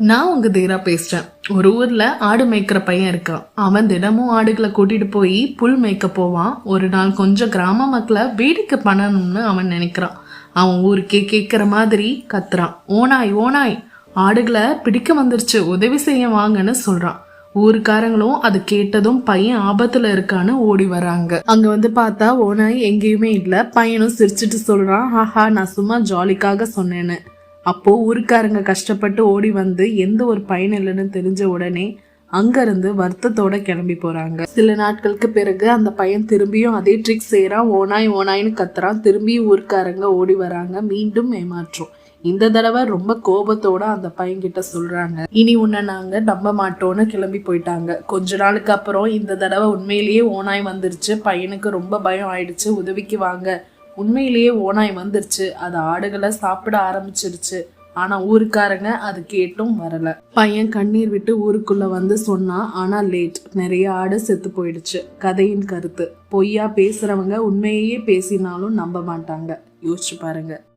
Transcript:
நான் உங்க தீரா பேசுறேன் ஒரு ஊர்ல ஆடு மேய்க்கிற பையன் இருக்கான். அவன் தினமும் ஆடுகளை கூட்டிட்டு போய் புல் மேய்க்க போவான். ஒரு நாள் கொஞ்சம் கிராம மக்களை வேடிக்கை பண்ணணும்னு அவன் நினைக்கிறான். அவன் ஊருக்கே கேட்கிற மாதிரி கத்துறான். ஓனாய் ஓனாய் ஆடுகளை பிடிக்க வந்துருச்சு. உதவி செய்ய வாங்கன்னு சொல்றான். ஊருக்காரங்களும் அது கேட்டதும் பையன் ஆபத்துல இருக்கான்னு ஓடி வராங்க. அங்க வந்து பார்த்தா ஓனாய் எங்கேயுமே இல்ல. பையனும் சிரிச்சிட்டு சொல்றான் ஆஹா நான் சும்மா ஜாலிக்காக சொன்னேன்னு. அப்போது ஊருக்காரங்க கஷ்டப்பட்டு ஓடி வந்து எந்த ஒரு பயன் இல்லைன்னு தெரிஞ்ச உடனே அங்கேருந்து வருத்தத்தோட கிளம்பி போகிறாங்க சில நாட்களுக்கு பிறகு அந்த பையன் திரும்பியும் அதே ட்ரிக் செய்கிறான் ஓனாய் ஓனாய்னு கத்துறான். திரும்பியும் ஊருக்காரங்க ஓடி வராங்க. மீண்டும் ஏமாற்றும். இந்த தடவை ரொம்ப கோபத்தோட அந்த பையன்கிட்ட சொல்றாங்க. இனி உன்னை நாங்க நம்ப மாட்டோம்னு கிளம்பி போயிட்டாங்க. கொஞ்ச நாளுக்கு அப்புறம் இந்த தடவை உண்மையிலேயே ஓனாய் வந்துருச்சு. பையனுக்கு ரொம்ப பயம் ஆயிடுச்சு. உதவிக்கு வாங்க. உண்மையிலேயே ஓனாய் வந்துருச்சு. அது ஆடுகளை சாப்பிட ஆரம்பிச்சிருச்சு. ஆனா ஊருக்காரங்க அது கேட்டும் வரல. பையன் கண்ணீர் விட்டு ஊருக்குள்ள வந்து சொன்னான் ஆனா லேட் நிறைய ஆடு செத்து போயிடுச்சு. கதையின் கருத்து. பொய்யா பேசுறவங்க உண்மையே பேசினாலும் நம்ப மாட்டாங்க. யோசிச்சு பாருங்க.